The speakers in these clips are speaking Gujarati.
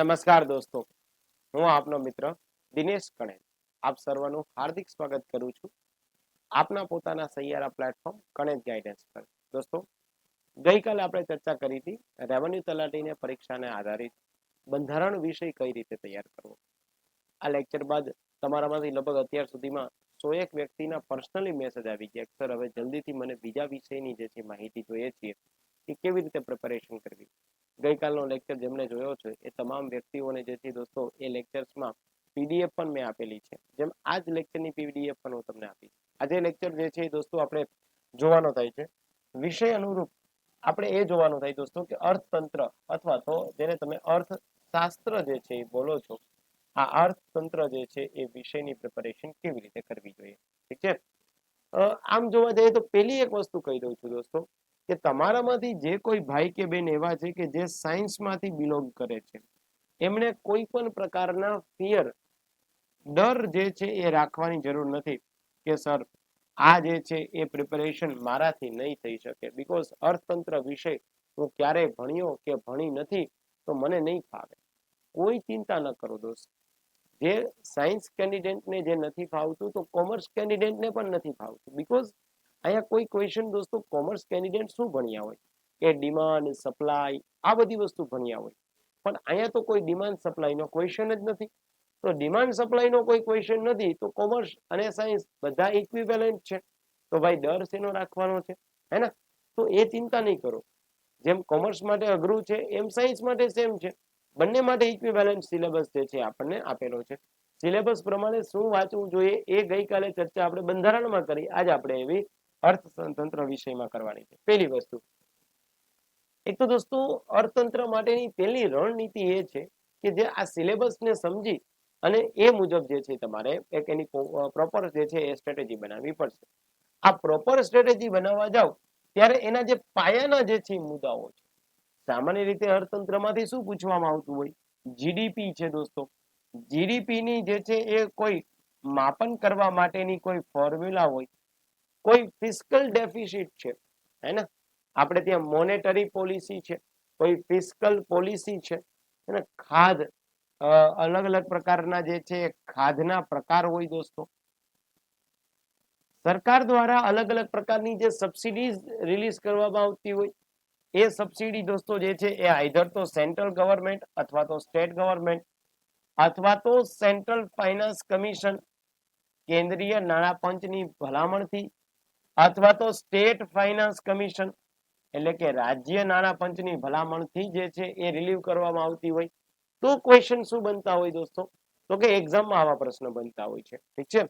નમસ્કાર દોસ્તો. હું આપનો મિત્ર દિનેશ કણેલ આપ સર્વનું હાર્દિક સ્વાગત કરું છું. આપના પોતાના સૈયારા પ્લેટફોર્મ કણેજ ગાઈડન્સ પર. દોસ્તો, ગઈકાલે આપણે ચર્ચા કરી હતી રેવન્યુ તલાટીને પરીક્ષાને આધારિત બંધારણ વિષય કઈ રીતે તૈયાર કરવો. આ લેક્ચર બાદ તમારામાંથી લગભગ અત્યાર સુધીમાં સો એક વ્યક્તિના પર્સનલી મેસેજ આવી ગયા સર, હવે જલ્દીથી મને બીજા વિષયની જે છે માહિતી જોઈએ છીએ કે કેવી રીતે પ્રિપેરેશન કરવી? ગઈકાલનો લેક્ચર જેમણે જોયો છે, એ તમામ વ્યક્તિઓને જે દોસ્તો, એ લેક્ચર્સમાં પીડીએફ પણ મેં આપેલી છે. જેમ આ જ લેક્ચરની પીડીએફ પણ હું તમને આપીશ. આજે લેક્ચર જે છે દોસ્તો આપણે જોવાનો થાય છે. વિષય અનુરૂપ આપણે એ જોવાનું થાય દોસ્તો કે અર્થતંત્ર અથવા તો જેને તમે અર્થશાસ્ત્ર જે છે એ બોલો છો, આ અર્થતંત્ર જે છે એ વિષયની પ્રિપેરેશન કેવી રીતે કરવી જોઈએ? ઠીક છે? આમ જોવા જઈએ તો પેલી એક વસ્તુ કહી દઉં છું દોસ્તો કે તમારામાંથી જે કોઈ ભાઈ કે બેન એવા છે કે જે સાયન્સમાંથી બિલોંગ કરે છે, એમણે કોઈ પણ પ્રકારના ફિયર, ડર જે છે એ રાખવાની જરૂર નથી કે સર, આ જે છે એ પ્રિપેરેશન મારાથી નહીં થઈ શકે. બીકોઝ અર્થતંત્ર વિષય હું ક્યારેય ભણ્યો કે ભણી નથી તો મને નહીં ફાવે. કોઈ ચિંતા ન કરો દોસ્ત. જે સાયન્સ કેન્ડિડેટને જે નથી ફાવતું તો કોમર્સ કેન્ડિડેટને પણ નથી ફાવતું. બીકોઝ અહીંયા કોઈ ક્વેશ્ચન દોસ્તો કોમર્સ કેન્ડિડેટ શું ભણ્યા હોય? કે ડિમાન્ડ સપ્લાય આ બધી વસ્તુ ભણ્યા હોય. પણ અહીંયા તો કોઈ ડિમાન્ડ સપ્લાયનો ક્વેશ્ચન જ નથી. તો ડિમાન્ડ સપ્લાયનો કોઈ ક્વેશ્ચન નથી, તો કોમર્સ અને સાયન્સ બધા ઇક્વિવેલન્ટ છે. તો ભાઈ દર શેનો રાખવાનો છે? હે ને? તો એ ચિંતા નહીં કરો. જેમ કોમર્સ માટે અઘરું છે, એમ સાયન્સ માટે સેમ છે. બંને માટે ઇક્વિવેલન્ટ સિલેબસ જે છે, આપણને આપેલો છે. સિલેબસ પ્રમાણે શું વાંચવું જોઈએ એ ગઈકાલે ચર્ચા આપણે બંધારણમાં કરી. આજ આપણે એવી અર્થતંત્ર વિષયમાં કરવાની છે. પહેલી વસ્તુ. એક તો દોસ્તો, અર્થતંત્ર માટેની પહેલી રણનીતિ એ છે કે જે આ સિલેબસને સમજી અને એ મુજબ જે છે તમારે એક એની પ્રોપર જે છે એ સ્ટ્રેટેજી બનાવવી પડશે. આ પ્રોપર સ્ટ્રેટેજી બનાવવા જાવ ત્યારે એના જે પાયાના જે છે મુદ્દાઓ છે. સામાન્ય રીતે અર્થતંત્રમાંથી શું પૂછવામાં આવતું હોય? જીડીપી છે દોસ્તો. જીડીપી ની જે છે એ કોઈ માપન કરવા માટેની કોઈ ફોર્મ્યુલા હોય કોઈ ફિસ્કલ ડેફિસિટ છે હે ને આપણે ત્યાં મોનેટરી પોલિસી છે, કોઈ ફિસ્કલ પોલિસી છે, અને ખાધ અલગ અલગ પ્રકારના જે છે ખાધના પ્રકાર હોય દોસ્તો. સરકાર દ્વારા અલગ અલગ પ્રકારની જે સબસિડીઝ રિલીઝ કરવામાં આવતી હોય, એ સબસિડી દોસ્તો જે છે એ આઈધર તો સેન્ટ્રલ ગવર્મેન્ટ અથવા તો સ્ટેટ ગવર્મેન્ટ અથવા તો સેન્ટ્રલ ફાઇનાન્સ કમિશન કેન્દ્રીય નાણાં પંચની ભલામણથી અથવા તો સ્ટેટ ફાઇનાન્સ કમિશન, એટલે કે રાજ્ય નાણાં પંચની ભલામણથી જે છે એ રિલીવ કરવામાં આવતી હોય. તો ક્વેશ્ચન શું બનતા હોય દોસ્તો? તો કે એક્ઝામમાં આવા પ્રશ્ન બનતા હોય છે. ઠીક છે?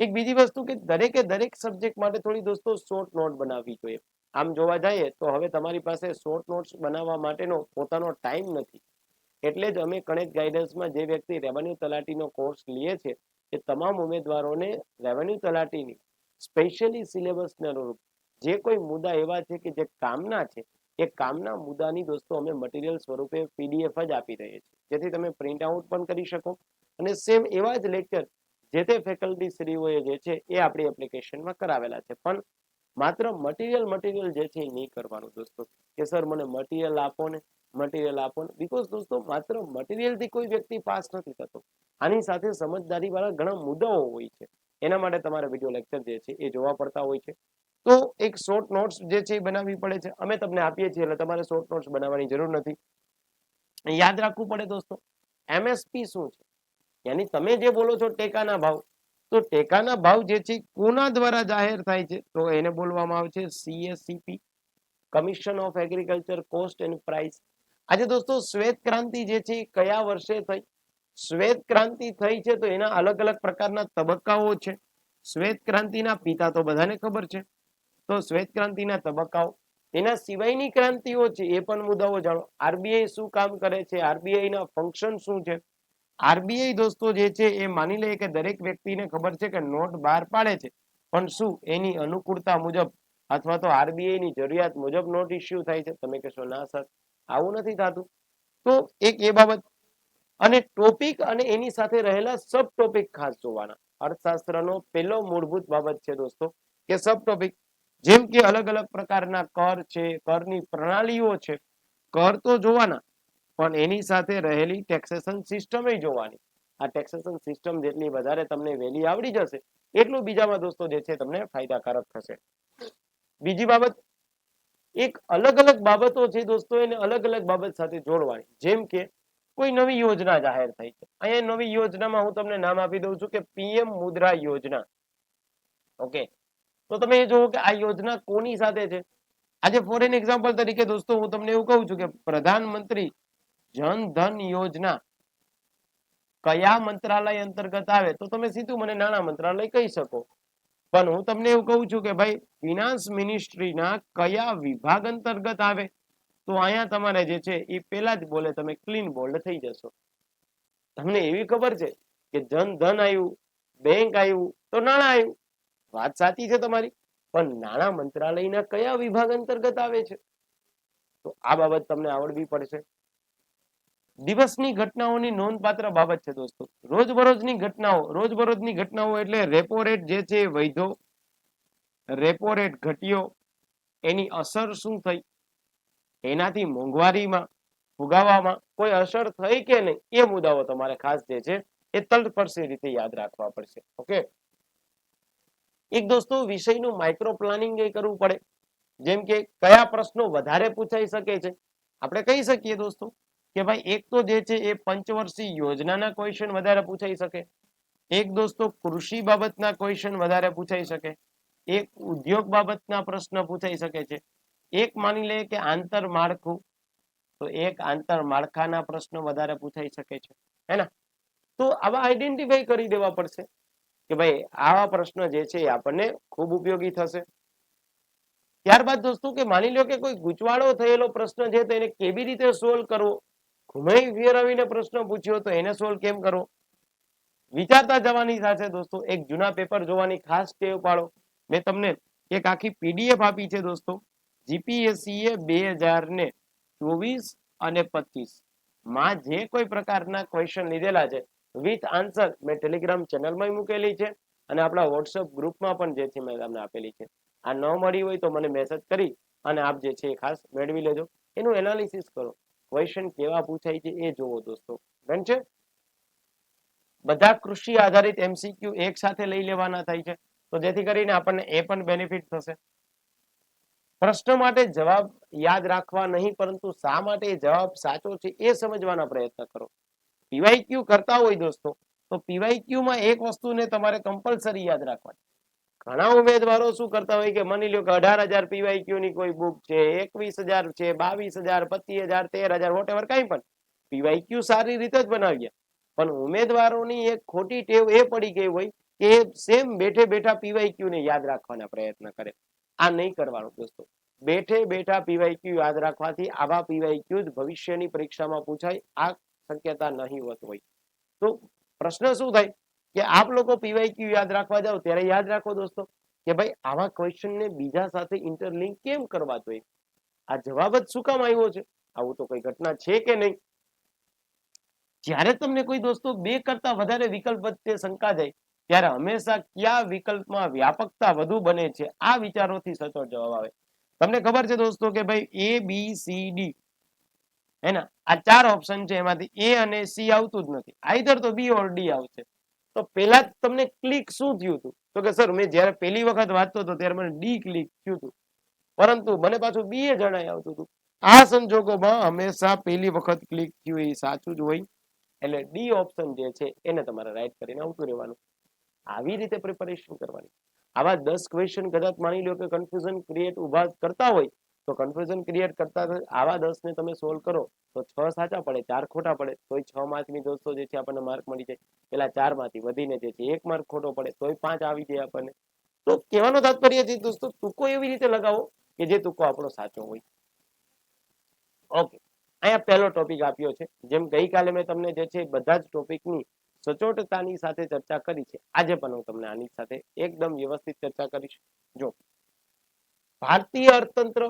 એક બીજી વસ્તુ કે દરેકે દરેક સબ્જેક્ટ માટે થોડી દોસ્તો શોર્ટ નોટ બનાવવી જોઈએ. આમ જોવા જઈએ તો હવે તમારી પાસે શોર્ટ નોટ્સ બનાવવા માટેનો પોતાનો ટાઈમ નથી. એટલે જ અમે કણેક ગાઈડન્સમાં જે વ્યક્તિ રેવન્યુ તલાટીનો કોર્સ લઈએ છે, એ તમામ ઉમેદવારોને રેવન્યુ તલાટીની સ્પેશિયલી સિલેબસને અનુરૂપ. જે કોઈ મુદ્દા એવા છે કે જે કામના છે, એ કામના મુદ્દાની દોસ્તો અમે મટીરિયલ સ્વરૂપે પીડીએફ જ આપી રહીએ છીએ. જેથી તમે પ્રિન્ટ આઉટ પણ કરી શકો. અને સેમ એવા જ લેક્ચર જે તે ફેકલ્ટી શ્રીઓએ જે છે એ આપણી એપ્લિકેશનમાં કરાવેલા છે. પણ માત્ર મટીરિયલ મટીરિયલ જે છે એ નહીં કરવાનું દોસ્તો. કે સર મને મટીરિયલ આપો ને મટીરિયલ આપો ને. બીકોઝ દોસ્તો માત્ર મટીરિયલથી કોઈ વ્યક્તિ પાસ નથી થતો. આની સાથે સમજદારી વાળા ઘણા મુદ્દાઓ હોય છે. એના માટે તમારે વીડિયો લેક્ચર જે છે એ જોવા પડતા હોય છે. તો એક શોર્ટ નોટ્સ જે છે એ બનાવવી પડે છે. અમે તમને આપીએ છીએ એટલે તમારે શોર્ટ નોટ્સ બનાવવાની જરૂર નથી. યાદ રાખવું પડે દોસ્તો એમએસપી શું છે? યાની તમે જે બોલો છો ટેકાના ભાવ, તો ટેકાના ભાવ જે છે કોના દ્વારા જાહેર થાય છે? તો એને બોલવામાં આવે છે CSCP commission of agriculture cost and price આજે દોસ્તો શ્વેત ક્રાંતિ જે છે કયા વર્ષે થઈ? શ્વેત ક્રાંતિ થઈ છે તો એના અલગ અલગ પ્રકારના તબક્કાઓ છે. શ્વેત ક્રાંતિના પિતા તો બધાને ખબર છે. તો શ્વેત ક્રાંતિના તબક્કાઓ, એના સિવાયની ક્રાંતિઓ છે એ પણ મુદ્દાઓ જાણો. આરબીઆઈ શું કામ કરે છે? આરબીઆઈ ના ફંક્શન શું છે? આરબીઆઈ દોસ્તો જે છે એ માની લે કે દરેક વ્યક્તિને ખબર છે કે નોટ બહાર પાડે છે. પણ શું એની અનુકૂળતા મુજબ અથવા તો આરબીઆઈ ની જરૂરિયાત મુજબ નોટ ઇસ્યુ થાય છે? તમે કહેશો, ના સર, આવું નથી થતું. તો એક એ બાબત અને ટોપિક અને એની સાથે રહેલા સબ ટોપિક ખાસ જોવાના. અર્થશાસ્ત્રનો પહેલો મૂળભૂત બાબત છે દોસ્તો, કે સબ ટોપિક જેમ કે અલગ અલગ પ્રકારના કર છે, કરની પ્રણાલીઓ છે, કર તો જોવાના, પણ એની સાથે રહેલી ટેક્સેશન સિસ્ટમ જોવાની. આ ટેક્સેશન સિસ્ટમ જેટલી વધારે તમને વહેલી આવડી જશે, એટલું બીજામાં દોસ્તો જે છે તમને ફાયદાકારક થશે. બીજી બાબત, એક અલગ અલગ બાબતો છે દોસ્તો, એને અલગ અલગ બાબત સાથે જોડવાની. જેમ કે કોઈ નવી યોજના જાહેર થઈ છે. અહીંયા નવી યોજનામાં હું તમને નામ આપી દઉં છું કે પીએમ મુદ્રા યોજના. ઓકે? તો તમે જોવો કે આ યોજના કોની સાથે છે? આજે ફોરેન એક્ઝામ્પલ તરીકે દોસ્તો હું તમને એવું કહું છું કે પ્રધાનમંત્રી જન ધન યોજના કયા મંત્રાલય અંતર્ગત આવે? તો તમે સીધું મને નાણા મંત્રાલય કહી શકો. પણ હું તમને એવું કહું છું કે ભાઈ, ફિનાન્સ મિનિસ્ટ્રીના કયા વિભાગ અંતર્ગત આવે? તો અહીંયા તમારે જે છે એ પેલા જ બોલે તમે ક્લીન બોલ્ડ થઈ જશો. તમને એવી ખબર છે કે જન ધન આવ્યું બેંક આવ્યું તો નાણાં આવ્યું વાત સાચી છે તમારી, પણ નાણાં મંત્રાલયના કયા વિભાગ અંતર્ગત આવે છે? તો આ બાબત તમને આવડવી પડશે. દિવસની ઘટનાઓની નોંધપાત્ર બાબત છે દોસ્તો. રોજબરોજની ઘટનાઓ રોજબરોજની ઘટનાઓ એટલે રેપો રેટ જે છે વૈધો રેપો રેટ ઘટ્યો. એની અસર શું થઈ? એનાથી મોંઘવારીમાં ફુગાવામાં કોઈ અસર થઈ કે નહીં, એ મુદ્દાઓ તમારે ખાસ જે છે, એ તલસ્પર્શી રીતે યાદ રાખવા પડશે. ઓકે? એક દોસ્તો, વિષયનું માઇક્રો પ્લાનિંગ એ કરવું પડે. જેમ કે, કયા પ્રશ્નો વધારે પૂછાઈ શકે છે? આપણે કહી શકીએ દોસ્તો કે ભાઈ, એક તો જે છે, એ પંચવર્ષીય યોજનાના ક્વેશ્ચન વધારે પૂછાઈ શકે. એક દોસ્તો, કૃષિ બાબતના ક્વેશ્ચન વધારે પૂછાઈ શકે. એક ઉદ્યોગ બાબતના પ્રશ્ન પૂછાઈ શકે છે. એક માની લે કે આંતર માળખું, તો એક આંતર માળખાના પ્રશ્નો વધારે પૂછાઈ શકે છે, હે તો આવા આઈડેન્ટિફાઈ કરી દેવા પડશે કે ભાઈ આવા પ્રશ્ન જે છે એ આપણને ખૂબ ઉપયોગી થશે. ત્યારબાદ દોસ્તો કે માની લો કે કોઈ ગૂંચવાડો થયેલો પ્રશ્ન છે તો એને કેવી રીતે સોલ્વ કરવો? ઘુમાઈ ફેરવીને પ્રશ્ન પૂછ્યો તો એને સોલ્વ કેમ કરવો? વિચારતા જવાની સાથે દોસ્તો એક જૂના પેપર જોવાની ખાસ ટેવ પાડો. મેં તમને એક આખી પીડીએફ આપી છે દોસ્તો. જીપીએસસી બે હજાર ને ચોવીસ અને પચીસ. માં જે કોઈ પ્રકારના ક્વેશ્ચન લીધેલા છે વિથ આન્સર મેં ટેલિગ્રામ ચેનલમાં મૂકેલી છે અને આપણા વોટ્સઅપ ગ્રુપમાં પણ જે છે મેં તમને આપેલી છે. આ ન મળી હોય તો મને મેસેજ કરી અને આપ જે છે એ ખાસ મેળવી લેજો. એનું એનાલિસિસ કરો. ક્વેશ્ચન કેવા પૂછાય છે એ જોવો દોસ્તો. ડન છે? બધા કૃષિ આધારિત એમસીક્યુ એક સાથે લઈ લેવાના થાય છે. તો જેથી કરીને આપણને એ પણ બેનિફિટ થશે. પ્રશ્ન માટે જવાબ યાદ રાખવા નહીં, પરંતુ શા માટે જવાબ સાચો છે એ સમજવાના પ્રયત્ન કરો. પીવાયક્યુ કરતા હોય દોસ્તો, તો પીવાયક્યુ માં એક વસ્તુને તમારે કમ્પલસરી યાદ રાખવાની. ઘણા ઉમેદવારો શું કરતા હોય કે, માની લો કે અઢાર હજાર પીવાયક્યુ ની કોઈ બુક છે, એકવીસ હજાર છે, બાવીસ હજાર, પચીસ હજાર, તેર હજાર વોટેવર કઈ પણ. પીવાયક્યુ સારી રીતે જ બનાવીએ. પણ ઉમેદવારોની એક ખોટી ટેવ એ પડી ગઈ હોય કે સેમ બેઠે બેઠા પીવાયક્યુ ને યાદ રાખવાના પ્રયત્ન કરે. આ નહીં કરવાનું દોસ્તો. બેઠે બેઠા પીવાયક્યુ યાદ રાખવાથી આવા પીવાયક્યુ જ ભવિષ્યની પરીક્ષામાં પૂછાય, આ શક્યતા નહીં હોત હોય. તો પ્રશ્ન શું થાય? કે આપ લોકો પીવાયક્યુ યાદ રાખવા જાઓ, ત્યારે યાદ રાખો દોસ્તો, કે ભાઈ આવા ક્વેશ્ચન ને બીજા સાથે ઇન્ટરલિંક કેમ કરવા જોઈએ? આ જવાબ જ શું કામ આવ્યો છે? આવું તો કઈ ઘટના છે કે નહીં? જ્યારે તમને કોઈ દોસ્તો બે કરતા વધારે વિકલ્પ વચ્ચે શંકા જાય ત્યારે હંમેશા કયા વિકલ્પમાં વ્યાપકતા વધુ બને છે, આ વિચારોથી સચોટ જવાબ આવે. તમને ખબર છે દોસ્તો કે ભાઈ એ બી સી ડી હે ને? આ ચાર ઓપ્શન છે, એમાંથી એ અને સી આવતું જ નથી. આઈધર તો બી ઓર ડી આવશે. તો પેલા તમને ક્લિક શું થયું હતું? તો કે સર મેં જ્યારે પહેલી વખત વાંચતો હતો, ત્યારે મને ડી ક્લિક થયું હતું. પરંતુ મને પાછું બી એ જણાય આવતું હતું. આ સંજોગોમાં હંમેશા પહેલી વખત ક્લિક થયું એ સાચું જ હોય. એટલે ડી ઓપ્શન જે છે, એને તમારે રાઈટ કરીને આવતું રહેવાનું. આવી રીતે પ્રિપેરેશન કરવાની. આવા દસ ક્વેશ્ચન કદાચ માની લો કે કન્ફ્યુઝન ક્રિએટ ઊભા કરતા હોય, તો કન્ફ્યુઝન ક્રિએટ કરતા આવા દસ ને તમે સોલ્વ કરો, તો છ સાચા પડે, ચાર ખોટા પડે, તોય છ માર્કની દોસ્તો જે છે આપણને માર્ક મળી જાય. પેલા ચારમાંથી વધીને જે છે, એક માર્ક ખોટો પડે, તોય પાંચ આવી જાય આપણને. તો કહેવાનો તાત્પર્ય છે દોસ્તો, ટૂંકો એવી રીતે લગાવો કે જે ટૂંકો આપણો સાચો હોય. ઓકે અહીંયા પહેલો ટોપિક આપ્યો છે. જેમ ગઈકાલે મેં તમને જે છે, બધા જ ટોપિકની સચોટતાની સાથે ચર્ચા કરી છે. આજે પણ હું તમને આની સાથે એકદમ વ્યવસ્થિત ચર્ચા કરીશ. જો ભારતીય અર્થતંત્ર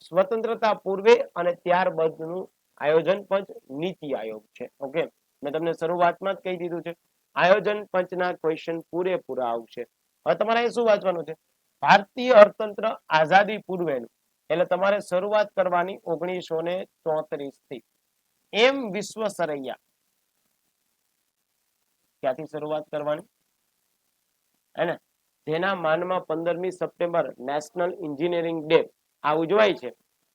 સ્વતંત્રતા પૂર્વે અને ત્યારબાદનું આયોજન પંચ નીતિ આયોગ છે. ઓકે? મેં તમને શરૂઆતમાં જ કહી દીધું છે. આયોજન પંચના ક્વેશ્ચન પૂરેપૂરા આવશે. હવે તમારે એ શું વાંચવાનું છે? ભારતીય અર્થતંત્ર આઝાદી પૂર્વેનું. એટલે તમારે શરૂઆત કરવાની ઓગણીસો ને ચોત્રીસથી એમ વિશ્વ સરૈયા. ક્યાંથી શરૂઆત કરવાની? હે જેના માનમાં પંદરમી સપ્ટેમ્બર નેશનલ એન્જિનિયરિંગ ડે આ ઉજવાય છે.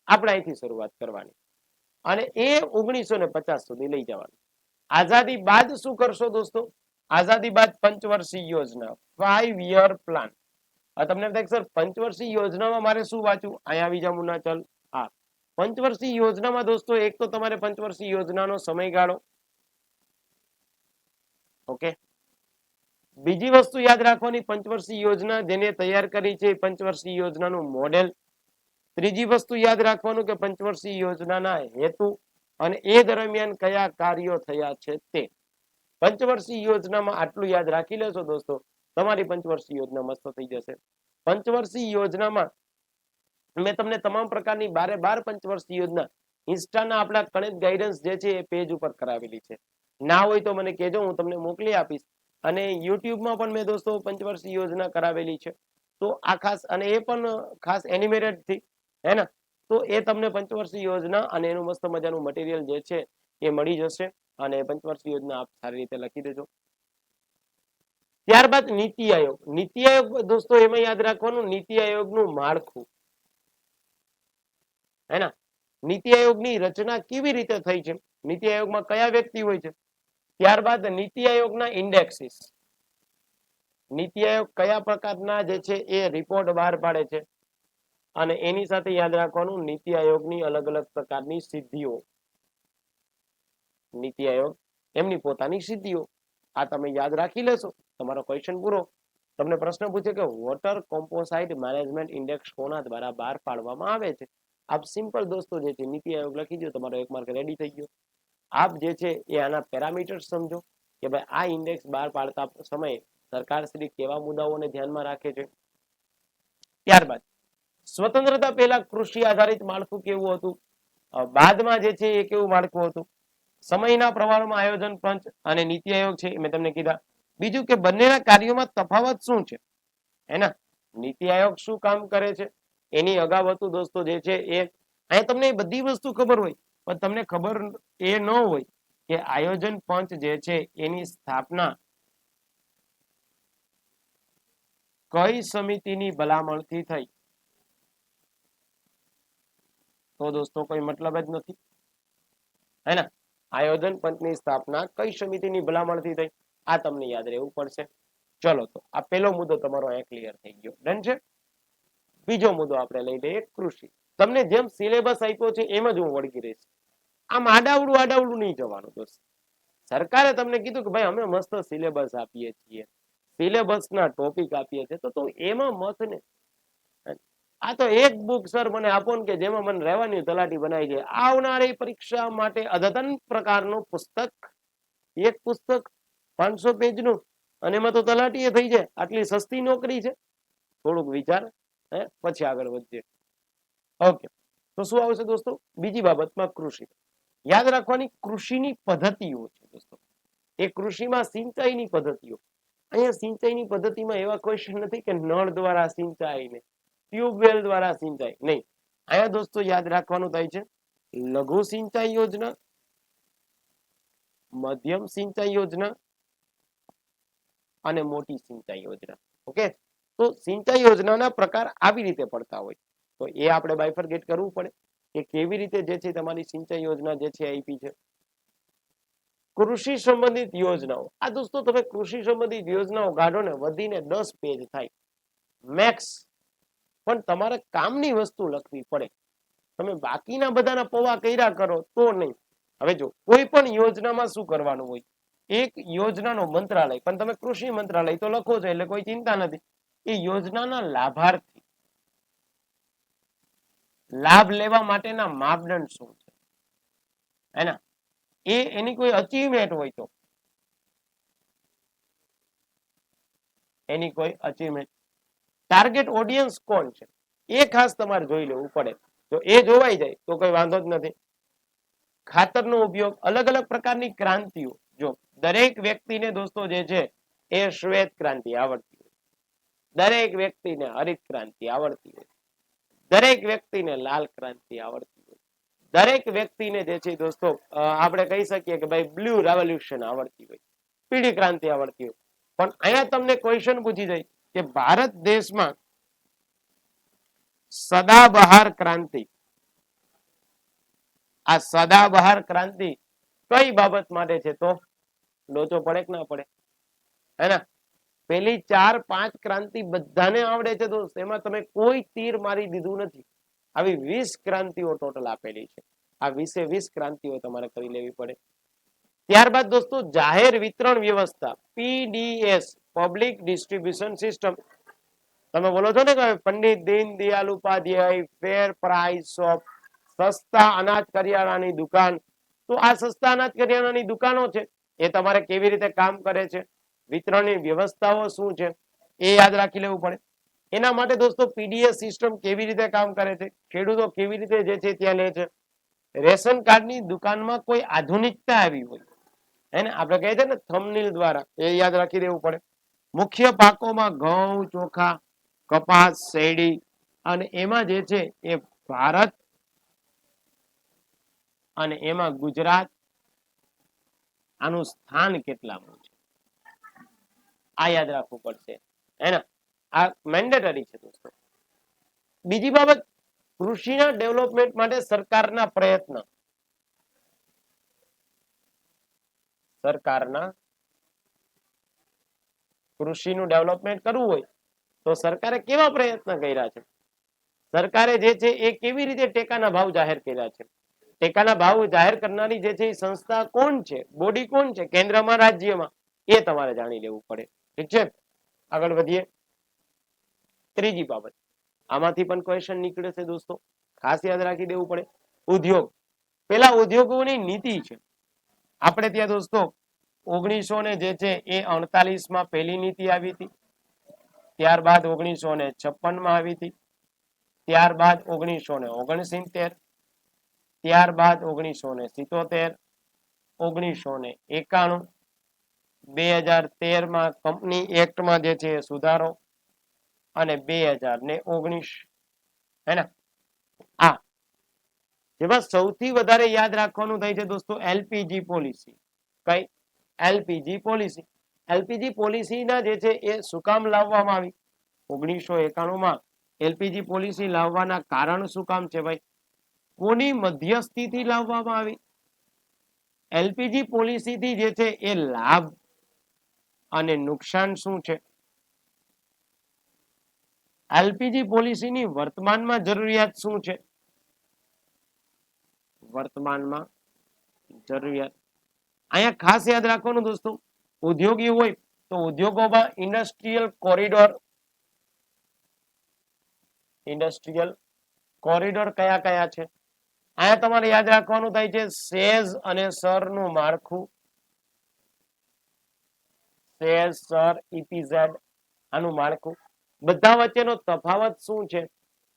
આપણે અહીંથી શરૂઆત કરવાની. અને એ ઓગણીસો ને પચાસ સુધી લઈ જવાનું. આઝાદી બાદ શું કરશો દોસ્તો? આઝાદી બાદ પંચવર્ષીય યોજના. ફાઈવ યર પ્લાન તમને એમ થાય સર પંચવર્ષીય યોજનામાં મારે શું વાંચવું? અહીંયા આવી જાઉં ના ચલ હા. પંચવર્ષીય યોજનામાં દોસ્તો, એક તો તમારે પંચવર્ષીય યોજનાનો સમયગાળો ઓકે? બીજી વસ્તુ યાદ રાખવાની પંચવર્ષીય યોજના જેને તૈયાર કરી છે પંચવર્ષીય યોજનાનું મોડેલ. ત્રીજી વસ્તુ યાદ રાખવાનું કે પંચવર્ષીય યોજનાના હેતુ અને એ દરમિયાન કયા કાર્યો થયા છે તે. પંચવર્ષીય યોજનામાં આટલું યાદ રાખી લેશો દોસ્તો, તમારી પંચવર્ષીય યોજના મસ્ત થઈ જશે. પંચવર્ષીય યોજનામાં મેં તમને તમામ પ્રકારની બારે બાર પંચવર્ષીય યોજના ઇન્સ્ટાના આપણા કણેજ ગાઈડન્સ જે છે એ પેજ ઉપર કરાવેલી છે. ના હોય તો મને કહેજો, હું તમને મોકલી આપીશ. અને યુટ્યુબમાં પણ મેં દોસ્તો પંચવર્ષીય યોજના કરાવેલી છે. તો આ ખાસ, અને એ પણ ખાસ એનિમેટેડથી, હે ને? તો એ તમને પંચવર્ષીય યોજના અને એનું મસ્ત મજાનું મટીરિયલ જે છે એ મળી જશે. અને પંચવર્ષીય યોજના આપ સારી રીતે લખી દેજો. ત્યારબાદ નીતિ આયોગ. નીતિ આયોગ દોસ્તો એમાં યાદ રાખવાનું, નીતિ આયોગનું માળખું. હે ને? નીતિ આયોગની રચના કેવી રીતે થઈ છે? નીતિ આયોગમાં કયા વ્યક્તિ હોય છે? ત્યારબાદ નીતિ આયોગના ઇન્ડેક્સિસ નીતિ આયોગ કયા પ્રકારના જે છે એ રિપોર્ટ બહાર પાડે છે? અને એની સાથે યાદ રાખવાનું નીતિ આયોગની અલગ અલગ પ્રકારની સિદ્ધિઓ. નીતિ આયોગ એમની પોતાની સિદ્ધિઓ. આ તમે યાદ રાખી લેશો. તમારો ક્વેશ્ચન પૂરો. તમને પ્રશ્ન પૂછે કે વોટર કોમ્પોસાઇટ મેનેજમેન્ટ ઇન્ડેક્સ કોના દ્વારા બહાર પાડવામાં આવે છે? આપ સિમ્પલ દોસ્તો જે છે, નીતિ આયોગ લખી દો તમારો એક માર્ક રેડી થઈ ગયો. આપ જે છે, એ આના પેરામીટર્સ સમજો કે ભાઈ આ ઇન્ડેક્સ બહાર પાડતા સમયે સરકાર શ્રી કેવા મુદ્દાઓને ધ્યાનમાં રાખે છે? ત્યારબાદ, સ્વતંત્રતા પહેલા કૃષિ આધારિત માળખું કેવું હતું? બાદમાં જે છે, એ કેવું માળખું હતું? સમયના પ્રમાણમાં આયોજન પંચ અને નીતિ આયોગ છે મેં તમને કીધા. બીજું કે બંનેના કાર્યોમાં તફાવત શું છે? એના, નીતિ આયોગ શું કામ કરે છે? એની અગાઉ હતું દોસ્તો જે છે એ, અહીંયા તમને એ બધી વસ્તુ ખબર હોય, પણ તમને ખબર એ ન હોય કે આયોજન પંચ જે છે એની સ્થાપના કઈ સમિતિની ભલામણથી થઈ? તો દોસ્તો કોઈ મતલબ જ નથી. હે ને? આયોજન પંચની સ્થાપના કઈ સમિતિની ભલામણથી થઈ? આ તમને યાદ રહેવું પડશે. ચલો તો, આ પહેલો મુદ્દો તમારો અહીંયા ક્લિયર થઈ ગયો. ડન છે? બીજો મુદ્દો આપણે લઈ લઈએ, કૃષિ. તમને જેમ સિલેબસ આપ્યો છે, એમ જ હું વળગી રહીશ. આમ આડાવડું આડાવડું નહીં જવાનું દોસ્ત સરકારે તમને કીધું કે ભાઈ, અમે મસ્ત સિલેબસ આપીએ છીએ. સિલેબસ ના ટોપિક આપીએ છીએ. તો તું એમાં મત ને. આ તો એક બુક સર મને આપો ને કે જેમાં મને રહેવાની તલાટી બનાવી દે. આવનારી પરીક્ષા માટે અદ્યતન પ્રકારનું પુસ્તક, એક પુસ્તક, પાંચસો પેજનું, અને એમાં તો તલાટી થઈ જાય. આટલી સસ્તી નોકરી છે. થોડુંક વિચાર. પછી આગળ વધીએ. ઓકે તો શું આવશે દોસ્તો? બીજી બાબતમાં કૃષિ. યાદ રાખવાની, કૃષિની પદ્ધતિઓ છે દોસ્તો. એ કૃષિમાં સિંચાઈની પદ્ધતિઓ. અહીંયા સિંચાઈની પદ્ધતિમાં એવા ક્વેશ્ચન નથી કે નળ દ્વારા સિંચાઈ ને ટ્યુબવેલ દ્વારા સિંચાઈ નહીં. અહીંયા દોસ્તો યાદ રાખવાનું થાય છે. લઘુ સિંચાઈ યોજના, મધ્યમ સિંચાઈ યોજના અને મોટી સિંચાઈ યોજના. ઓકે તો સિંચાઈ યોજનાના પ્રકાર આવી રીતે પડતા હોય. તો એ આપણે બાયફરગેટ કરવું પડે કે કેવી રીતે જે છે તમારી સિંચાઈ યોજના જે છે આપી છે. કૃષિ સંબંધિત યોજનાઓ. આ દોસ્તો તમે કૃષિ સંબંધિત યોજનાઓ કાઢો ને વધીને દસ પેજ થાય. મેક્સ પણ તમારે કામની વસ્તુ લખવી પડે. તમે બાકીના બધાના પૌવા કર્યા કરો તો નહીં. હવે જો કોઈ પણ યોજનામાં શું કરવાનું હોય? એક યોજનાનો મંત્રાલય. પણ તમે કૃષિ મંત્રાલય તો લખો છો એટલે કોઈ ચિંતા નથી. એ યોજનાના લાભાર્થી. લાભ લેવા માટેના માપદંડ શું છે? હેના, એ એની કોઈ અચીવમેન્ટ હોય તો? એની કોઈ અચીવમેન્ટ ટાર્ગેટ ઓડિયન્સ કોણ છે? એ ખાસ તમારે જોઈ લેવું પડે. જો એ જોવાઈ જાય તો કોઈ વાંધો જ નથી. ખાતરનો ઉપયોગ અલગ અલગ પ્રકારની ક્રાંતિઓ. જો દરેક વ્યક્તિને દોસ્તો જે છે એ શ્વેત ક્રાંતિ આવડતી દરેક વ્યક્તિને હરિત ક્રાંતિ આવડતી હોય. દરેક વ્યક્તિને લાલ ક્રાંતિ આવડતી હોય. દરેક વ્યક્તિને જે છે દોસ્તો આપણે કહી શકીએ કે ભાઈ બ્લુ રેવોલ્યુશન આવડતી હોય, પીળી ક્રાંતિ આવડતી હોય. પણ અહીંયા તમને ક્વેશ્ચન પૂછી જાય કે ભારત દેશમાં સદાબહાર ક્રાંતિ, આ સદાબહાર ક્રાંતિ કઈ બાબત માટે છે તો? લોચો પડે કે ના પડે? હે ને? પેલી ચાર પાંચ ક્રાંતિ બધાને આવડે છે દોસ્ત. એમાં તમે કોઈ તીર મારી દીધું નથી. આવી વીસ ક્રાંતિઓ ટોટલ આપેલી છે. આ વીસે વીસ ક્રાંતિઓ તમારે કરી લેવી પડે. ત્યારબાદ દોસ્તો, જાહેર વિતરણ વ્યવસ્થા પીડીએસ પબ્લિક ડિસ્ટ્રીબ્યુશન સિસ્ટમ તમે બોલો છો ને કે Pandit Deen Dayal Upadhyay fair price of સસ્તા અનાજ કરિયાણાની દુકાન. તો આ સસ્તા અનાજ કરિયાણાની દુકાનો છે. એ તમારે કેવી રીતે કામ કરે છે? વિતરણની વ્યવસ્થાઓ શું છે એ યાદ રાખી લેવું પડે. એના માટે દોસ્તો પીડીએસ સિસ્ટમ કેવી રીતે કામ કરે છે, ખેડૂતો કેવી રીતે જે છે ત્યાં લે છે, રેશન કાર્ડની દુકાનમાં કોઈ આધુનિકતા આવી હોય, એને આપણે કહે છે ને થમનીલ દ્વારા એ યાદ રાખી દેવું પડે. મુખ્ય પાકોમાં ઘઉં, ચોખા, કપાસ, શેરડી અને એમાં જે છે એ ભારત અને એમાં ગુજરાત આનું સ્થાન કેટલામું? આ યાદ રાખવું પડશે. આ મેન્ડેટરી છે દોસ્તો. બીજી બાબત, કૃષિના ડેવલપમેન્ટ માટે સરકારના પ્રયત્ન. સરકારના કૃષિનું ડેવલપમેન્ટ કરવું હોય, તો સરકારે કેવા પ્રયત્ન કર્યા છે? સરકારે જે છે એ કેવી રીતે ટેકાના ભાવ જાહેર કર્યા છે? ટેકાના ભાવ જાહેર કરનારી જે છે એ સંસ્થા કોણ છે? બોડી કોણ છે? કેન્દ્રમાં, રાજ્યમાં? એ તમારે જાણી લેવું પડે. ઠીક છે? આગળ વધીએ. ત્રીજી બાબત. આમાંથી પણ ક્વેશ્ચન નીકળે છે દોસ્તો. ખાસ યાદ રાખી દેવું પડે. ઉદ્યોગ. પેલા ઉદ્યોગોની નીતિ છે. આપણે ત્યાં દોસ્તો ઓગણીસો ને જે છે એ અડતાલીસમાં પહેલી નીતિ આવી હતી. ત્યારબાદ ઓગણીસો ને છપ્પનમાં આવી હતી. ત્યારબાદ ઓગણીસો ને ઓગણસિત્તેર. ત્યારબાદ ઓગણીસો ને સિત્તોતેર. ઓગણીસો ને એકાણું. બે હજાર તેરમાં કંપની એક્ટમાં જે છે સુધારો અને બે હજાર ને ઓગણીસ. હે ને? આ. જેમાં સૌથી વધારે યાદ રાખવાનું થાય છે દોસ્તો એલપીજી પોલિસી. કઈ? LPG policy. એલપીજી પોલિસીના જે છે એ શું કામ લાવવામાં આવી? ઓગણીસો એકાણું માં એલપીજી પોલિસી લાવવાના કારણ શું કામ છે ભાઈ? કોની મધ્યસ્થીથી લાવવામાં આવી? એલપીજી પોલિસીથી જે છે એ લાભ અને નુકસાન શું છે? એલપીજી પોલિસીની વર્તમાનમાં જરૂરિયાત શું છે? વર્તમાનમાં જરૂરિયાત. અહીંયા ખાસ યાદ રાખવાનું દોસ્તો, ઉદ્યોગી હોય તો ઉદ્યોગોમાં ઇન્ડસ્ટ્રીયલ કોરિડોર ઇન્ડસ્ટ્રીયલ કોરિડોર કયા કયા છે? અહીંયા તમારે યાદ રાખવાનું થાય છે સેઝ અને સરનું માળખું. સર ઇપીઝેડ આનું માળખું. બધા વચ્ચેનો તફાવત શું છે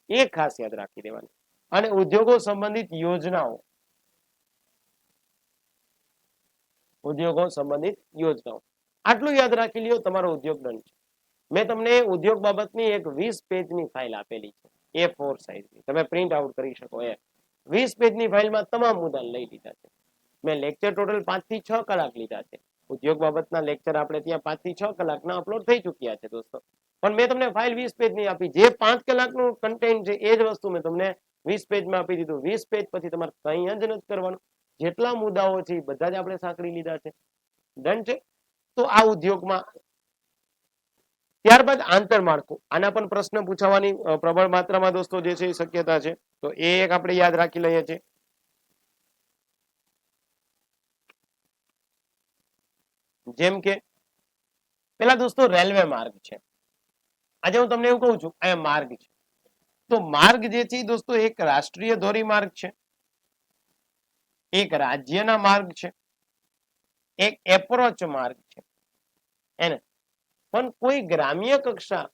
એ ખાસ યાદ રાખી દેવાનું. અને ઉદ્યોગો સંબંધિત યોજનાઓ. ઉદ્યોગો સંબંધિત યોજનાઓ. આટલું યાદ રાખી લ્યો, તમારો ઉદ્યોગ દંડ છે. મેં તમને ઉદ્યોગ બાબતની એક વીસ પેજની ફાઇલ આપેલી છે. એ ફોર સાઇઝની. તમે પ્રિન્ટ આઉટ કરી શકો એ વીસ પેજની ફાઇલમાં તમામ મુદ્દા લઈ લીધા છે. મેં લેક્ચર ટોટલ પાંચથી છ કલાક લીધા છે. ઉદ્યોગ બાબતના લેક્ચર આપણે ત્યાં પાંચથી છ કલાકના અપલોડ થઈ ચુક્યા છે દોસ્તો. પણ મેં તમને ફાઇલ વીસ પેજની આપી. જે પાંચ કલાકનું કન્ટેન્ટ છે એ જ વસ્તુ મેં તમને વીસ પેજમાં આપી દીધું. વીસ પેજ પછી તમારે કંઈ જ નથી કરવાનું. જેટલા મુદ્દાઓ છે બધા જ આપણે સાંકળી લીધા છે. ડન છે? તો આ ઉદ્યોગમાં ત્યારબાદ આંતરમાળખું આના પણ પ્રશ્ન પૂછાવાની પ્રબળ માત્રામાં દોસ્તો જે છે શક્યતા છે. તો એ એક આપણે યાદ રાખી લઈએ છીએ. જેમ કે, પેલા દોસ્તો રેલવે માર્ગ છે. આજે હું તમને એવું કહું છું, અહીંયા માર્ગ છે. તો માર્ગ જે છે દોસ્તો એક રાષ્ટ્રીય ધોરીમાર્ગ છે. એક રાજ્યના માર્ગ છે. એક એપ્રોચ માર્ગ છે. એને પણ કોઈ ગ્રામ્ય કક્ષા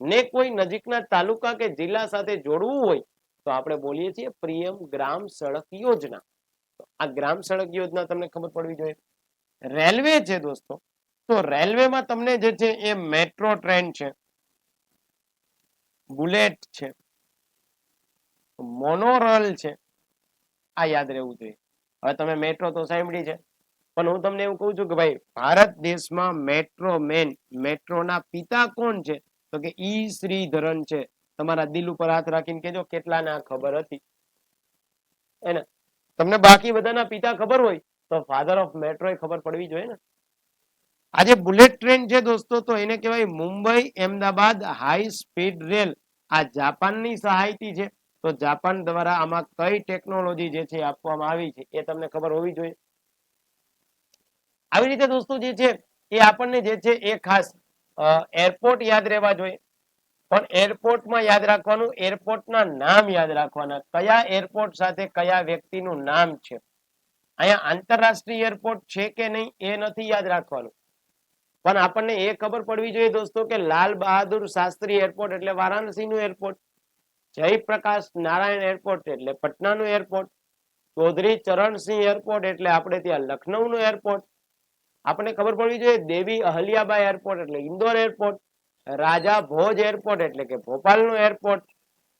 ને કોઈ નજીકના તાલુકા કે જિલ્લા સાથે જોડવું હોય, તો આપણે બોલીએ છીએ પ્રિયમ ગ્રામ સડક યોજના. આ ગ્રામ સડક યોજના તમને ખબર પડવી જોઈએ. રેલવે છે દોસ્તો. તો રેલવેમાં તમને જે છે એ મેટ્રો ટ્રેન છે. બુલેટ છે. મોનોરલ છે. આ યાદ રહેવું જોઈએ. હવે તમે મેટ્રો તો સાંભળી છે. પણ હું તમને એવું કહું છું કે ભાઈ, ભારત દેશમાં મેટ્રો મેન, મેટ્રોના પિતા કોણ છે? તો કે ઈ શ્રીધરન છે. તમારા દિલ ઉપર હાથ રાખીને કેજો કેટલા ના ખબર હતી. એને. તમને બાકી બધાના પિતા ખબર હોય? તો ફાધર ઓફ મેટ્રો ખબર પડવી જોઈએ ને? આજે બુલેટ ટ્રેન છે દોસ્તો, તો એને કહેવાય Mumbai Ahmedabad high speed rail આ જાપાનની સહાયથી છે. તો જાપાન દ્વારા આમાં કઈ ટેકનોલોજી જે છે આપવામાં આવી છે એ તમને ખબર હોવી જોઈએ. આવી રીતે દોસ્તો જે છે એ આપણને જે છે એ ખાસ એરપોર્ટ યાદ રહેવા જોઈએ. પણ એરપોર્ટમાં યાદ રાખવાનું એરપોર્ટના નામ યાદ રાખવાના. કયા એરપોર્ટ સાથે કયા વ્યક્તિનું નામ છે? અહીંયા આંતરરાષ્ટ્રીય એરપોર્ટ છે કે નહીં એ નથી યાદ રાખવાનું. પણ આપણને એ ખબર પડવી જોઈએ દોસ્તો કે લાલ બહાદુર શાસ્ત્રી એરપોર્ટ એટલે વારાણસીનું એરપોર્ટ જયપ્રકાશ નારાયણ એરપોર્ટ એટલે પટનાનું એરપોર્ટ ચૌધરી ચરણસિંહ એરપોર્ટ એટલે આપણે ત્યાં લખનૌનું એરપોર્ટ આપણને ખબર પડવી જોઈએ દેવી અહલ્યાબાઈ એરપોર્ટ એટલે ઇન્દોર એરપોર્ટ રાજા ભોજ એરપોર્ટ એટલે કે ભોપાલનું એરપોર્ટ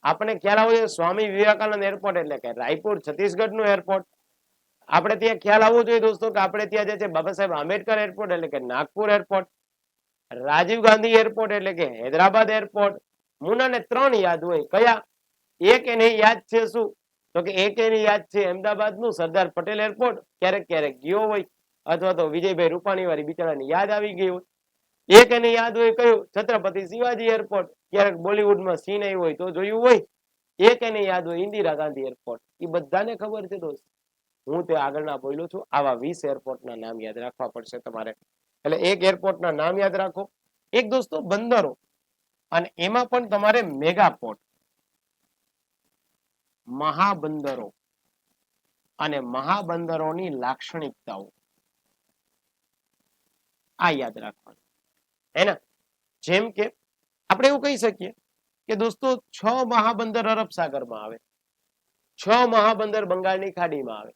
આપણે ખ્યાલ જોઈએ સ્વામી વિવેકાનંદ એરપોર્ટ એટલે કે રાયપુર છત્તીસગઢનું એરપોર્ટ આપણે ત્યાં ખ્યાલ આવવો જોઈએ દોસ્તો કે આપણે ત્યાં જે છે બાબા સાહેબ આંબેડકર એરપોર્ટ એટલે કે નાગપુર એરપોર્ટ રાજીવ ગાંધી એરપોર્ટ એટલે કે હૈદરાબાદ એરપોર્ટ મુનાને ત્રણ યાદ હોય. કયા? એક એને યાદ છે શું? તો કે એક એની યાદ છે અમદાવાદનું સરદાર પટેલ એરપોર્ટ ક્યારેક ક્યારેક ગયો હોય અથવા તો વિજયભાઈ રૂપાણી વાળી બિચારાની યાદ આવી ગઈ હોય. એક એને યાદ હોય કયું? છત્રપતિ શિવાજી એરપોર્ટ ક્યારેક બોલિવૂડમાં સીન હોય તો જોયું હોય. એક એને યાદ હોય ઇન્દિરા ગાંધી એરપોર્ટ એ બધાને ખબર છે દોસ્ત. હું તે આગળના બોલ્યો છું. આવા વીસ એરપોર્ટના નામ યાદ રાખવા પડશે તમારે. એટલે એક એરપોર્ટના નામ યાદ રાખો. એક દોસ્તો, બંદરો. અને એમાં પણ તમારે મેગાપોર્ટ. મહાબંદરો. અને મહાબંદરોની લાક્ષણિકતાઓ. આ યાદ રાખવાનું. હેના? જેમ કે આપણે એવું કહી શકીએ કે દોસ્તો, છ મહાબંદર અરબ સાગરમાં આવે. છ મહાબંદર બંગાળની ખાડીમાં આવે.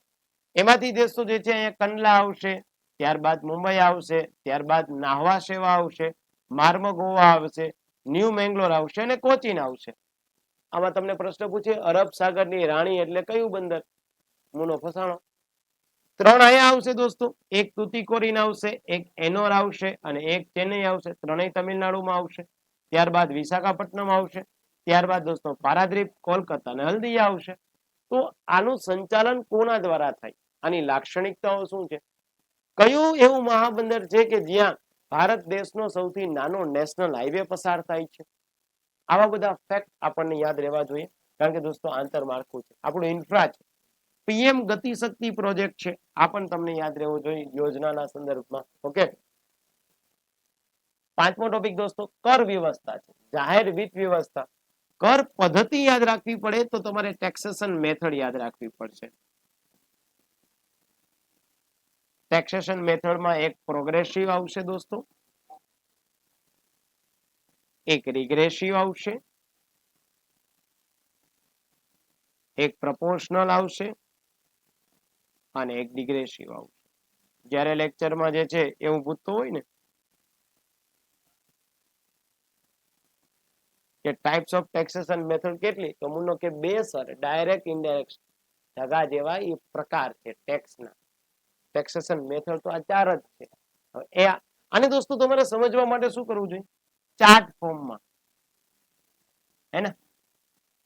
એમાંથી દેશો જે છે અહીંયા કંડલા આવશે, ત્યારબાદ મુંબઈ આવશે, ત્યારબાદ નાહવા સેવા આવશે માર્મગોવા આવશે, ન્યૂ મેંગ્લોર આવશે અને કોચીન આવશે. આમાં તમને પ્રશ્ન પૂછે, અરબ સાગરની રાણી એટલે કયું બંદર? મુનો ફસાણો. ત્રણ અહીંયા આવશે દોસ્તો, એક તુતિકોરીન આવશે, એક એનોર આવશે અને એક ચેન્નઈ આવશે, ત્રણેય તમિલનાડુમાં આવશે. ત્યારબાદ વિશાખાપટ્ટનમ આવશે, ત્યારબાદ દોસ્તો પારાદ્વીપ, કોલકાતા અને હલ્દીયા આવશે. તો આનું સંચાલન કોના દ્વારા થાય? આની લાક્ષણિકતાઓ શું છે? કયું એવું મહાબંદર છે કે જ્યાં ભારત દેશનો સૌથી નાનો નેશનલ હાઈવે પસાર થાય છે? આવા બધા ફેક્ટ આપણને યાદ રહેવા જોઈએ. કારણ કે દોસ્તો આંતરમાળખું છે. આપણું ઇન્ફ્રા છે. પીએમ ગતિશક્તિ પ્રોજેક્ટ છે. આ પણ તમને યાદ રહેવો જોઈએ યોજનાના સંદર્ભમાં. ઓકે? પાંચમો ટોપિક દોસ્તો, કર વ્યવસ્થા છે. જાહેર વિત્ત વ્યવસ્થા. કર પદ્ધતિ યાદ રાખવી પડે તો તમારે ટેક્સેશન મેથડ યાદ રાખવી પડશે. ટેક્સેશન મેથડમાં એક પ્રોગ્રેસિવ આવશે દોસ્તો. એક રિગ્રેસિવ આવશે. એક પ્રપોર્શનલ આવશે અને એક ડિગ્રેસિવ આવશે. જ્યારે લેક્ચરમાં જે છે એવું પૂછતું હોય ને કે ટાઈપ્સ ઓફ ટેક્સેશન મેથડ કેટલી? તો મુનો કે બે સર ડાયરેક્ટ ઇનડાયરેક્ટ જગા જેવા એ પ્રકાર છે ટેક્સના ટેક્સેશન મેથડ તો આ ચાર જ છે. એ અને દોસ્તો તમારે સમજવા માટે શું કરવું જોઈએ? ચાર્ટ ફોર્મમાં હે ને?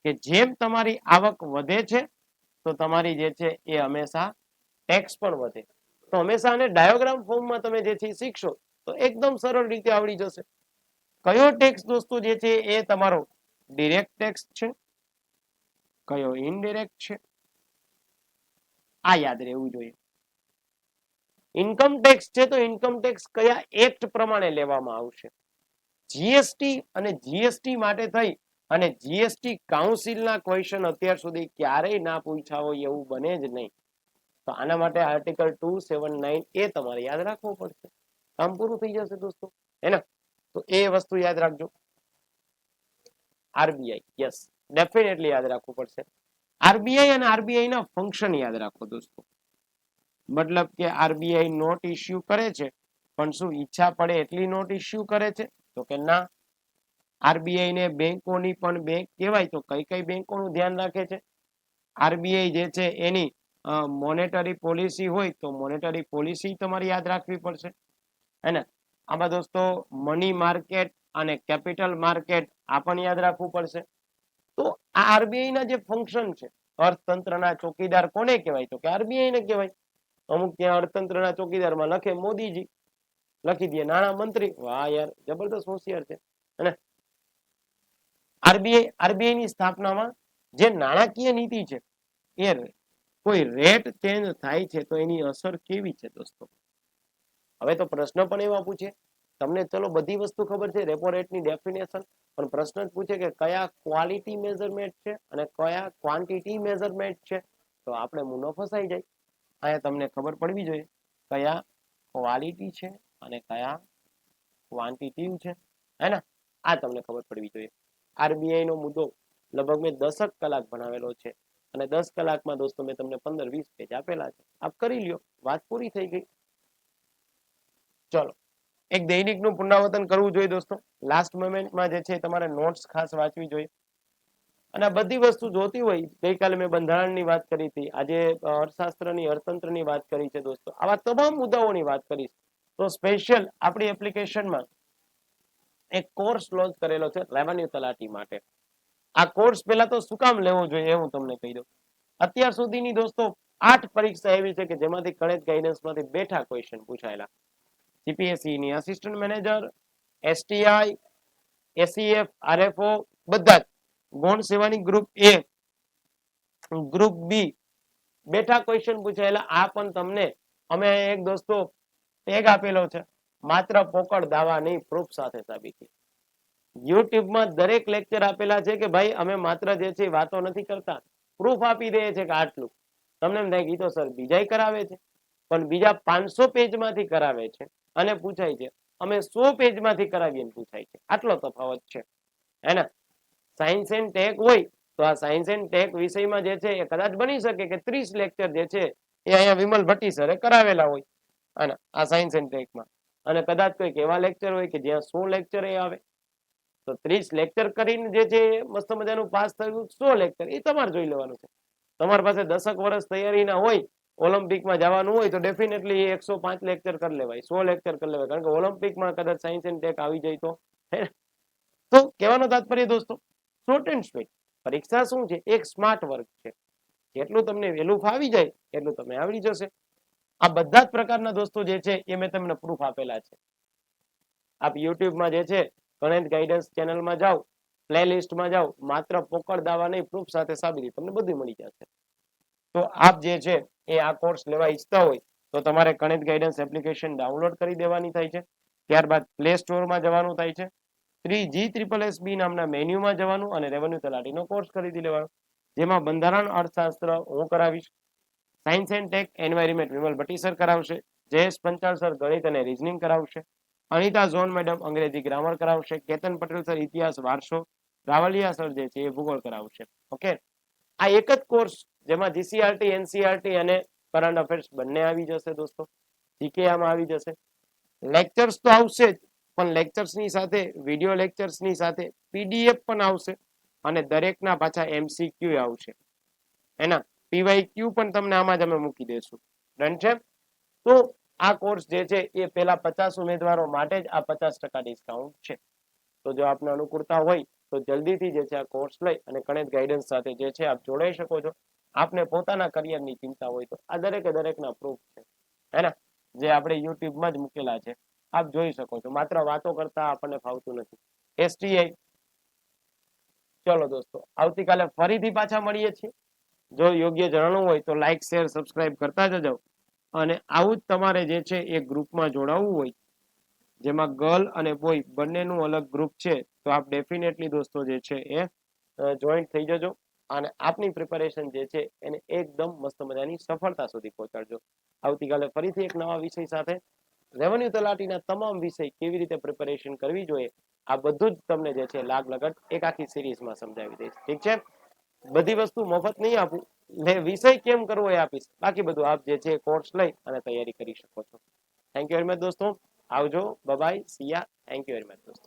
કે જેમ તમારી આવક વધે છે, તો તમારી જે છે એ હંમેશા ટેક્સ પણ વધે. તો હંમેશા આને ડાયોગ્રામ ફોર્મમાં તમે જે છે શીખશો, તો એકદમ સરળ રીતે આવડી જશે. કયો ટેક્સ દોસ્તો જે છે એ તમારો ડિરેક્ટ ટેક્સ છે? કયો ઇનડિરેક્ટ છે? આ યાદ રહેવું જોઈએ. ઇન્કમ ટેક્સ છે તો ઇન્કમ ટેક્સ કયા એક્ટ પ્રમાણે લેવામાં આવશે? જીએસટી અને જીએસટી માટે થઈ અને જીએસટી કાઉન્સિલના ક્વેશ્ચન અત્યાર સુધી ક્યારેય ના પૂછ્યા હોય એવું બને જ નહીં. તો આના માટે article two seven nine A તમારે યાદ રાખવો પડશે. કામ પૂરું થઈ જશે દોસ્તો. હે ને? તો એ વસ્તુ યાદ રાખજો. આરબીઆઈ યસ ડેફિનેટલી યાદ રાખવું પડશે. આરબીઆઈ અને આરબીઆઈ ના ફંક્શન યાદ રાખો દોસ્તો. મતલબ કે આરબીઆઈ નોટ ઇસ્યુ કરે છે, પણ શું ઈચ્છા પડે એટલી નોટ ઇસ્યુ કરે છે? તો કે ના. આરબીઆઈ ને બેંકોની પણ બેંક કહેવાય, તો કઈ કઈ બેંકોનું ધ્યાન રાખે છે? આરબીઆઈ જે છે એની મોનેટરી પોલિસી હોય તો મોનેટરી પોલિસી તમારે યાદ રાખવી પડશે. હે આમાં દોસ્તો મની માર્કેટ અને કેપિટલ માર્કેટ આ પણ યાદ રાખવું પડશે. તો આ આરબીઆઈ ના જે ફંક્શન છે, અર્થતંત્રના ચોકીદાર કોને કહેવાય? તો કે આરબીઆઈ ને કહેવાય. અમુક ત્યાં અર્થતંત્રના ચોકીદારમાં લખે મોદીજી. લખી દે નાણા મંત્રી. વાહ યાર, જબરદસ્ત હોશિયાર છે. અને આરબીઆઈ આરબીઆઈ ની સ્થાપનામાં જે નાણાકીય નીતિ છે, એ કોઈ રેટ ચેન્જ થાય છે તો એની અસર કેવી છે દોસ્તો? હવે તો પ્રશ્ન પણ એવા પૂછે. તમને ચલો બધી વસ્તુ ખબર છે રેપો રેટની ડેફિનેશન પણ પ્રશ્ન જ પૂછે કે કયા ક્વોલિટી મેઝરમેન્ટ છે અને કયા ક્વોન્ટિટી મેઝરમેન્ટ છે? તો આપણે મુનો ફસાઈ જાય. અહીંયા તમને ખબર પડવી જોઈએ કયા ક્વોલિટી છે અને કયા ક્વોન્ટિટી છે. હે ને? આ તમને ખબર પડવી જોઈએ. આરબીઆઈ નો મુદ્દો લગભગ મેં દસક કલાક ભણાવેલો છે. અને દસ કલાકમાં દોસ્તો મેં તમને પંદર વીસ પેજ આપેલા છે. આપ કરી લ્યો. વાત પૂરી થઈ ગઈ. ચલો. એક દૈનિકનું પુનરાવર્તન કરવું જોઈએ દોસ્તો. લાસ્ટ મોમેન્ટમાં જે છે તમારે નોટ્સ ખાસ વાંચવી જોઈએ. અને બધી વસ્તુ જોતી હોય, ગઈકાલે મેં બંધારણની વાત કરી હતી. આજે અર્થશાસ્ત્રની, અર્થતંત્રની વાત કરી છે દોસ્તો. આવા તમામ મુદ્દાઓની વાત કરી તો સ્પેશિયલ આપણી એપ્લિકેશનમાં એક કોર્સ લોન્ચ કરેલો છે રેવન્યુ તલાટી માટે. આ કોર્સ પહેલા તો શું કામ લેવો જોઈએ હું તમને કહી દઉં. અત્યાર સુધીની દોસ્તો આઠ પરીક્ષા એવી છે કે જેમાંથી ગણિત ગાઈડન્સમાંથી બેઠા ક્વેશ્ચન પૂછાયેલા. જીપીએસસી ની assistant manager STI ACF RFO બધા જ. ગૌણ સેવાની ગ્રુપ એ ગ્રુપ બી બેઠા ક્વેશ્ચન પૂછાયેલા. આ પણ તમને અમે એક દોસ્તો ટેગ આપેલો છે. માત્ર પોકળ દાવા નહીં પ્રૂફ સાથે સાબિતી યુટ્યુબમાં દરેક લેક્ચર આપેલા છે કે ભાઈ, અમે માત્ર જે છે વાતો નથી કરતા. પ્રૂફ આપી દે છે કે આટલું. તમને એમ થાય કે તો સર બીજા કરાવે છે. પણ બીજા પાંચસો પેજમાંથી કરાવે છે. અને પૂછાય છે. અમે સો પેજમાંથી કરાવીએ પૂછાય છે. આટલો તફાવત છે. હે ને? સાયન્સ એન્ડ ટેક હોય તો આ સાયન્સ એન્ડ ટેક વિષયમાં જે છે એ કદાચ બની શકે કે ત્રીસ લેક્ચર જે છે એ અહીંયા વિમલ ભટ્ટી સરે કરાવેલા હોય. અને આ સાયન્સ એન્ડ ટેકમાં અને કદાચ કોઈક એવા લેક્ચર હોય કે જ્યાં સો લેક્ચર એ આવે. તો ત્રીસ લેક્ચર કરીને જે છે મસ્ત મજાનું પાસ થયું, સો લેક્ચર એ તમારે જોઈ લેવાનું છે. તમારી પાસે દસક વર્ષ તૈયારીના હોય ઓલિમ્પિકમાં જવાનું હોય તો ડેફિનેટલી એકસો પાંચ લેક્ચર કરી લેવાય, સો લેક્ચર કરી લેવાય. કારણ કે ઓલિમ્પિકમાં કદાચ સાયન્સ એન્ડ ટેક આવી જાય તો તો કહેવાનો તાત્પર્ય દોસ્તો શોર્ટ એન્ડ સ્વીટ પરીક્ષા શું છે? એક સ્માર્ટ વર્ક છે. જેટલું તમને વહેલું ફાવી જાય, એટલું તમને આવડી જશે. આ બધા જ પ્રકારના દોસ્તો જે છે, એ મેં તમને પ્રૂફ આપેલા છે. આપ યુટ્યુબમાં જે છે ગણિત ગાઈડન્સ ચેનલમાં જાઓ પ્લે લિસ્ટમાં જાઓ, માત્ર પોકળ દાવા નહીં પ્રૂફ સાથે સાબિતી તમને બધું મળી જશે. તો આપ જે છે એ આ કોર્સ લેવા ઈચ્છતા હોય, તો તમારે ગણિત ગાઈડન્સ એપ્લિકેશન ડાઉનલોડ કરી દેવાની થાય છે. ત્યારબાદ પ્લે સ્ટોરમાં જવાનું થાય છે. Three G triple S B નામના મેન્યુમાં જવાનું અને રેવન્યુ તલાટીનો કોર્સ ખરીદી લેવાનો. જેમાં બંધારણ અર્થશાસ્ત્ર હું કરાવીશ. Science and tech environment Vimal Bhatti sir કરાવશે. જયેશ પંચાલ સર ગણિત અને રિઝનિંગ કરાવશે. અનિતા ઝોન મેડમ અંગ્રેજી ગ્રામર કરાવશે. કેતન પટેલ સર ઇતિહાસ વારસો. રાવલિયા સર જે છે એ ભૂગોળ કરાવશે. ઓકે આ એક જ કોર્સ જેમાં જીસીઆરટી એનસીઆરટી અને કરંટ અફેર્સ બંને આવી જશે દોસ્તો. જીકે આમાં આવી જશે. લેક્ચર્સ તો આવશે જ, પણ લેક્ચર્સની સાથે વીડિયો લેક્ચર્સની સાથે પીડીએફ પણ આવશે અને દરેકના પાછા એમસીક્યુ આવશે. એના પીવાય ક્યુ પણ તમને આમાં જ અમે મૂકી દઈશું. ડન છે? તો આ કોર્સ જે છે એ પેલા પચાસ ઉમેદવારો માટે જ આ પચાસ ડિસ્કાઉન્ટ છે. તો જો આપને અનુકૂળતા હોય તો જલ્દીથી જે છે આ કોર્સ લઈ અને ગણિત ગાઈડન્સ સાથે જે છે આપ જોડાઈ શકો છો. આપને પોતાના કરિયરની ચિંતા હોય તો આ દરેકે દરેકના પ્રૂફ છે. હે જે આપણે યુટ્યુબમાં જ મૂકેલા છે. આપ જોઈ શકો છો. માત્ર વાતો કરતા આપણને ફાવતું નથી. એસટીઆઈ ચલો દોસ્તો, આવતીકાલે ફરીથી પાછા મળીએ છીએ. જો યોગ્ય જણાવવું હોય તો લાઈક શેર સબસ્ક્રાઇબ કરતા જજો. અને આવું જ તમારે જે છે એ ગ્રુપમાં જોડાવવું હોય જેમાં ગર્લ અને બોય બંનેનું અલગ ગ્રુપ છે, તો આપ ડેફિનેટલી દોસ્તો જે છે એ જોઈન્ટ થઈ જજો. અને આપની પ્રિપેરેશન જે છે એને એકદમ મસ્ત મજાની સફળતા સુધી પહોંચાડજો. આવતીકાલે ફરીથી એક નવા વિષય સાથે. રેવન્યુ તલાટીના તમામ વિષય કેવી રીતે પ્રિપેરેશન કરવી જોઈએ, આ બધું જ તમને જે છે લાગ લગટ એક આખી સિરીઝમાં સમજાવી દઈશ. ઠીક છે? બધી વસ્તુ મફત નહીં આપું. ને વિષય કેમ કરવો એ આપીશ. બાકી બધું આપ જે છે કોર્સ લઈ અને તૈયારી કરી શકો છો. થેન્ક યુ વેરી મચ દોસ્તો. આવજો. Bye bye see ya thank you very much દોસ્તો.